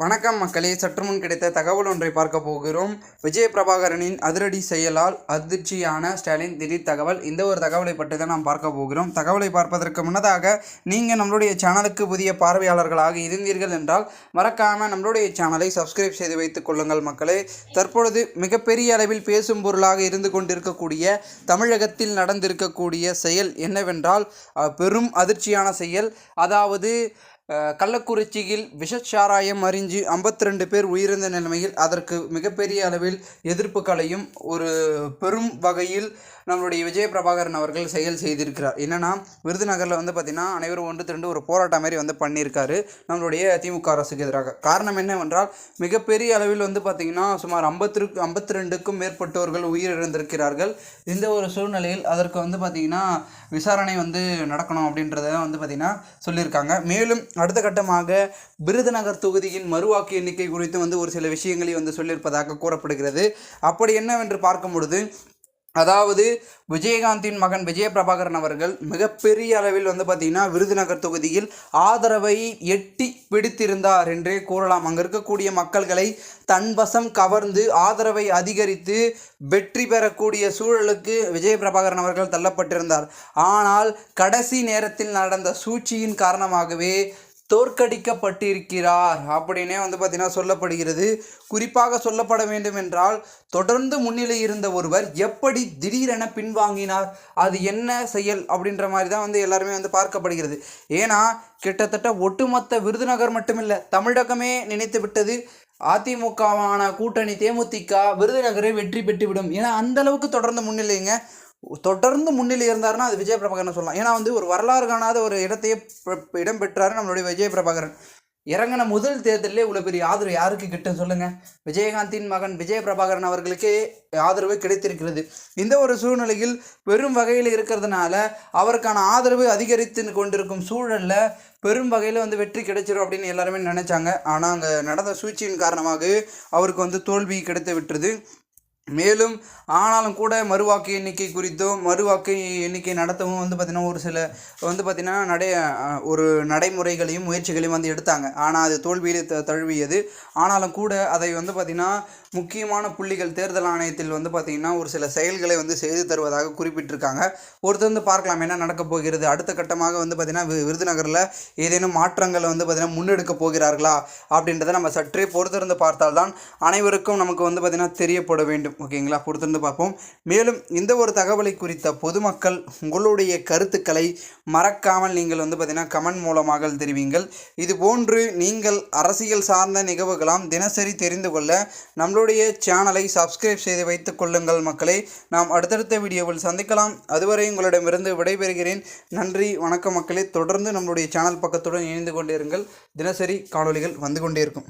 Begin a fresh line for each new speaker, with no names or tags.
வணக்கம் மக்களே. சற்று முன் கிடைத்த தகவல் ஒன்றை பார்க்க போகிறோம். விஜய பிரபாகரனின் அதிரடி செயலால் அதிர்ச்சியான ஸ்டாலின் திடீர் தகவல். இந்த ஒரு தகவலை பற்றி தான் நாம் பார்க்க போகிறோம். தகவலை பார்ப்பதற்கு முன்னதாக நீங்கள் நம்மளுடைய சேனலுக்கு புதிய பார்வையாளர்களாக இருந்தீர்கள் என்றால் மறக்காமல் நம்மளுடைய சேனலை சப்ஸ்கிரைப் செய்து வைத்துக் கொள்ளுங்கள் மக்களே. தற்பொழுது மிகப்பெரிய அளவில் பேசும் பொருளாக இருந்து கொண்டிருக்கக்கூடிய தமிழகத்தில் நடந்திருக்கக்கூடிய செயல் என்னவென்றால் பெரும் அதிர்ச்சியான செயல். அதாவது கள்ளக்குறிச்சியில் விஷச்சாராயம் அறிஞ்சு 52 பேர் உயிரிழந்த நிலைமையில் அதற்கு மிகப்பெரிய அளவில் எதிர்ப்புகளையும் ஒரு பெரும் வகையில் நம்மளுடைய விஜய பிரபாகரன் அவர்கள் செயல் செய்திருக்கிறார். என்னென்னா விருதுநகரில் வந்து பார்த்திங்கன்னா அனைவரும் ஒன்று திரண்டு ஒரு போராட்டம் மாதிரி வந்து பண்ணியிருக்காரு நம்மளுடைய திமுக அரசுக்கு எதிராக. காரணம் என்னவென்றால் மிகப்பெரிய அளவில் வந்து பார்த்திங்கன்னா சுமார் ஐம்பத்திற்கு ஐம்பத்தி ரெண்டுக்கும் மேற்பட்டவர்கள் உயிரிழந்திருக்கிறார்கள். இந்த ஒரு சூழ்நிலையில் அதற்கு வந்து பார்த்திங்கன்னா விசாரணை வந்து நடக்கணும் அப்படின்றத வந்து பார்த்திங்கன்னா சொல்லியிருக்காங்க. மேலும் அடுத்த கட்டமாக விருதுநகர் தொகுதியின் மறுவாக்கு எண்ணிக்கை குறித்து வந்து ஒரு சில விஷயங்களை வந்து சொல்லியிருப்பதாக கூறப்படுகிறது. அப்படி என்னவென்று பார்க்கும் பொழுது அதாவது விஜயகாந்தின் மகன் விஜய பிரபாகரன் அவர்கள் மிகப்பெரிய அளவில் வந்து பார்த்திங்கன்னா விருதுநகர் தொகுதியில் ஆதரவை எட்டி பிடித்திருந்தார் என்றே கூறலாம். அங்கே இருக்கக்கூடிய மக்கள்களை தன்வசம் கவர்ந்து ஆதரவை அதிகரித்து வெற்றி பெறக்கூடிய சூழலுக்கு விஜய பிரபாகரன் அவர்கள் தள்ளப்பட்டிருந்தார். ஆனால் கடைசி நேரத்தில் நடந்த சூழ்ச்சியின் காரணமாகவே தோற்கடிக்கப்பட்டிருக்கிறார். அப்படின்னே வந்து பார்த்தீங்கன்னா சொல்லப்படுகிறது. குறிப்பாக சொல்லப்பட வேண்டும் என்றால் தொடர்ந்து முன்னிலை இருந்த ஒருவர் எப்படி திடீரென பின்வாங்கினார் அது என்ன செயல் அப்படின்ற மாதிரி தான் வந்து எல்லாருமே வந்து பார்க்கப்படுகிறது. ஏன்னா கிட்டத்தட்ட ஒட்டுமொத்த விருதுநகர் மட்டுமில்லை தமிழகமே நினைத்து விட்டது அதிமுகவான கூட்டணி தேமுதிக விருதுநகரை வெற்றி பெற்றுவிடும். ஏன்னா அந்த அளவுக்கு தொடர்ந்து முன்னிலைங்க. தொடர்ந்து முன்னிலை இருந்தாருன்னா அது விஜய பிரபாகரன் சொல்லலாம். ஏன்னா வந்து ஒரு வரலாறு காணாத ஒரு இடத்தையே பெ- இடம் பெற்றாரு நம்மளுடைய விஜய பிரபாகரன் இறங்கின முதல் தேர்தலிலே இவ்வளோ பெரிய ஆதரவு யாருக்கு கிட்டும் சொல்லுங்கள் விஜயகாந்தின் மகன் விஜய பிரபாகரன் அவர்களுக்கே ஆதரவு கிடைத்திருக்கிறது. இந்த ஒரு சூழ்நிலையில் பெரும் வகையில் இருக்கிறதுனால அவருக்கான ஆதரவு அதிகரித்து கொண்டிருக்கும் சூழலில் பெரும் வகையில் வந்து வெற்றி கிடைச்சிரும் அப்படின்னு எல்லாருமே நினச்சாங்க. ஆனால் அங்கே நடந்த சூழ்ச்சியின் காரணமாக அவருக்கு வந்து தோல்வி கிடைத்து விட்டது. மேலும் ஆனாலும் கூட மறுவாக்கு எண்ணிக்கை குறித்தும் மறுவாக்கு எண்ணிக்கை நடத்தவும் வந்து பார்த்திங்கன்னா ஒரு சில வந்து பார்த்திங்கன்னா நடை ஒரு நடைமுறைகளையும் முயற்சிகளையும் வந்து எடுத்தாங்க. ஆனால் அது தோல்வியில் த தழுவியது. ஆனாலும் கூட அதை வந்து பார்த்திங்கன்னா முக்கியமான புள்ளிகள் தேர்தல் ஆணையத்தில் வந்து பார்த்திங்கன்னா ஒரு சில செயல்களை வந்து செய்து தருவதாக குறிப்பிட்டிருக்காங்க. ஒருத்தர் வந்து பார்க்கலாம் என்ன நடக்கப் போகிறது? அடுத்த கட்டமாக வந்து பார்த்திங்கன்னா வி- விருதுநகரில் ஏதேனும் மாற்றங்களை வந்து பார்த்திங்கன்னா முன்னெடுக்க போகிறார்களா? அப்படின்றத நம்ம சற்றே பொறுத்திருந்து பார்த்தால்தான் அனைவருக்கும் நமக்கு வந்து பார்த்திங்கன்னா தெரியப்பட வேண்டும். ஓகேங்களா? பொறுத்திருந்து பார்ப்போம். மேலும் இந்த ஒரு தகவலை குறித்த பொதுமக்கள் உங்களுடைய கருத்துக்களை மறக்காமல் நீங்கள் வந்து பார்த்திங்கன்னா கமெண்ட் மூலமாக தெரிவிங்கள். இது போன்று நீங்கள் அரசியல் சார்ந்த நிகழ்வுகளாம் தினசரி தெரிந்து கொள்ள நம்மளுடைய சேனலை சப்ஸ்கிரைப் செய்து வைத்துக் கொள்ளுங்கள் மக்களை. நாம் அடுத்தடுத்த வீடியோவில் சந்திக்கலாம். அதுவரை உங்களிடமிருந்து விடைபெறுகிறேன். நன்றி வணக்கம் மக்களே. தொடர்ந்து நம்மளுடைய சேனல் பக்கத்துடன் இணைந்து கொண்டிருங்கள். தினசரி காணொளிகள் வந்து கொண்டே இருக்கும்.